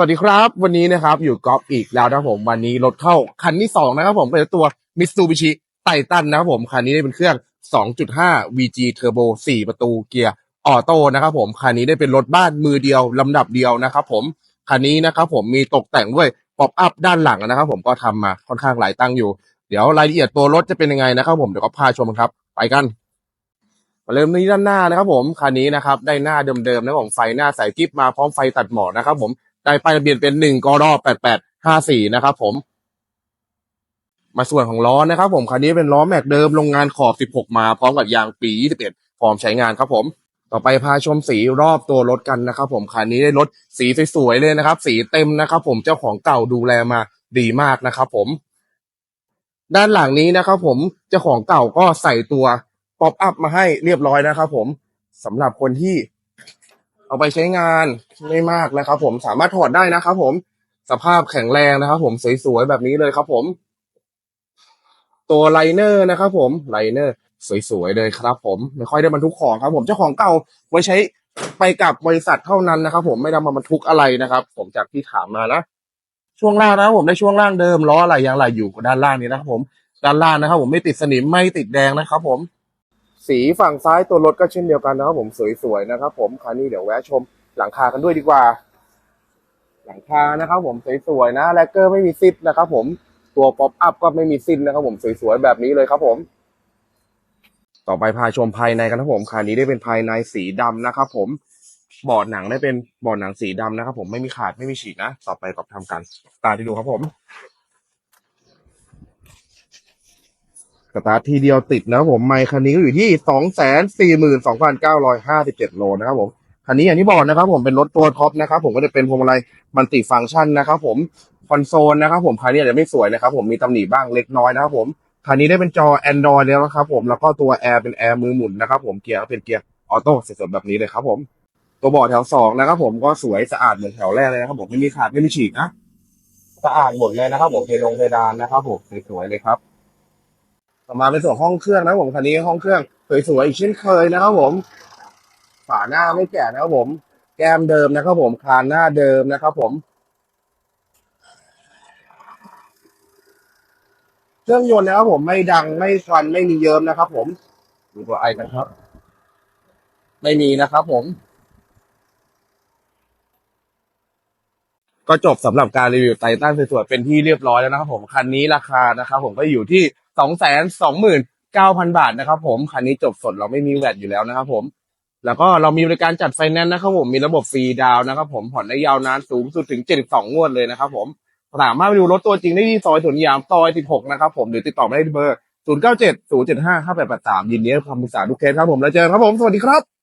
สวัสดีครับ วันนี้นะครับอยู่กอล์ฟอีกแล้วนะผมวันนี้รถเข้าคันที่สองนะครับผมเป็นตัว Mitsubishi Titan นะครับผมคันนี้ได้เป็นเครื่อง 2.5 VG Turbo 4 ประตูเกียร์ออโต้นะครับผมคันนี้ได้เป็นรถบ้านมือเดียวลำดับเดียวนะครับผมคันนี้นะครับผมมีตกแต่งด้วยป๊อปอัพด้านหลังนะครับผมก็ทำมาค่อนข้างหลายตั้งอยู่ เดี๋ยวรายละเอียดตัวรถจะเป็นยังไงนะครับผมเดี๋ยวก็พาชมครับ ไปกันมาเริ่มที่ด้านหน้านะครับผมคันนี้นะครับได้หน้าเดิมๆนะครับผมไฟหน้าใสกิ๊บมาพร้อมไฟตัดหมอกนะครับผม ได้ป้ายทะเบียนเป็นหนึ่งกรแปดแปดห้าสี่นะครับผม มาส่วนของล้อนะครับผมคันนี้เป็นล้อแม็กเดิมโรงงานขอบ16มาพร้อมกับยางปี21พร้อมใช้งานครับผม ต่อไปพาชมสีรอบตัวรถกันนะครับผมคันนี้ได้รถสีสวยๆเลยนะครับ สีเต็มนะครับผมเจ้าของเก่าดูแลมาดีมากนะครับผม ด้านหลังนี้นะครับผมเจ้าของเก่าก็ใส่ตัวป๊อปอัพมาให้เรียบร้อยนะครับผมสำหรับคนที่ เอาไปใช้งานไม่มากนะครับ ผมสามารถถอดได้นะครับ ผมสภาพแข็งแรงนะครับผมสวยๆแบบนี้เลยครับ ผม ตัวไลเนอร์นะครับ ผมไลเนอร์สวยๆเลยครับ ผมไม่ค่อยได้บรรทุกของครับ ผมเจ้าของเก่าไว้ใช้ไปกับบริษัทเท่านั้นนะครับ ผมไม่ได้มาบรรทุกอะไรนะครับ ผมจากที่ถามมานะช่วงล่างนะครับผมได้ช่วงล่างเดิมล้ออะไรยางอะไรอยู่ด้านล่างนี้นะครับผมด้านล่างนะครับ ผมไม่ติดสนิมไม่ติดแดงนะครับ ผม สีฝั่งซ้ายตัวรถก็เช่นเดียวกันนะครับผมสวยๆนะครับ ผมคันนี้เดี๋ยวแวะชมหลังคากันด้วยดีกว่า หลังคานะครับผมสวยๆนะแลกเกอร์ไม่มีซิปนะครับ ผมตัวป๊อปอัพก็ไม่มีซิปนะครับ ผมสวยๆแบบนี้เลยครับผม ต่อไปพาชมภายในกันครับผมคันนี้ได้เป็นภายในสีดำนะครับผมบอดหนังได้เป็นบอดหนังสีดำนะครับ ผมไม่มีขาดไม่มีฉีกนะต่อไปกับทำการตาที่ดูครับผม ตาร์ททีเดียวติดนะผมไมค์คันนี้ก็อยู่ที่สองแสนสี่หมื่นสองพันเก้าร้อยห้าสิบเจ็ดโลนะครับผมคันนี้อย่างที่บอกนะครับผมเป็นรถตัวท็อปนะครับผมก็จะเป็นพวงมาลัยมัลติฟังก์ชันนะครับผมคอนโซลนะครับผมคันนี้อาจจะไม่สวยนะครับผมมีตำหนิบ้างเล็กน้อยนะครับผมคันนี้ได้เป็นจอ Android แล้วนะครับผมแล้วก็ตัวแอร์เป็นแอร์มือหมุนนะครับผมเกียร์ก็เป็นเกียร์ออโต้สวยๆแบบนี้เลยครับผมตัวเบาะแถวสองนะครับผมก็สวยสะอาดเหมือนแถวแรกเลยนะครับผมไม่มีขาดไม่มีฉีกนะสะอาดหมดเลยนะครับผมเพดงเพดานนะครับผมสวยๆเลยครับ ต่อมาเป็นส่วนห้องเครื่องนะครับผมคันนี้ห้องเครื่องสวยๆอีกเช่นเคยนะครับผม ฝาหน้าไม่แก่นะครับผม แก้มเดิมนะครับผมคานหน้าเดิมนะครับผม เครื่องยนต์นะครับผมไม่ดังไม่ควันไม่มีเยิ้มนะครับผมดูตัวไอกันครับ ไม่มีนะครับผมก็จบสำหรับการรีวิวไททันสวยๆเป็นที่เรียบร้อยแล้วนะครับผม คันนี้ราคานะครับผมก็อยู่ที่ สองแสนสองหมื่นเก้าพันบาทนะครับผม คันนี้จบสดเราไม่มีแวดอยู่แล้วนะครับผม แล้วก็เรามีบริการจัดไฟแนนซ์นะครับผม มีระบบฟรีดาวนะครับผม ผ่อนได้ยาวนานสูงสุดถึงเจ็ดสองงวดเลยนะครับผม สามารถไปดูรถตัวจริงได้ที่ซอยสวนยามซอยสิบหกนะครับผม หรือติดต่อได้ที่เบอร์ศูนย์เก้าเจ็ดศูนยินดีให้คำปรึกษาทุกเคสครับผม แล้วเจอกันครับผม สวัสดีครับ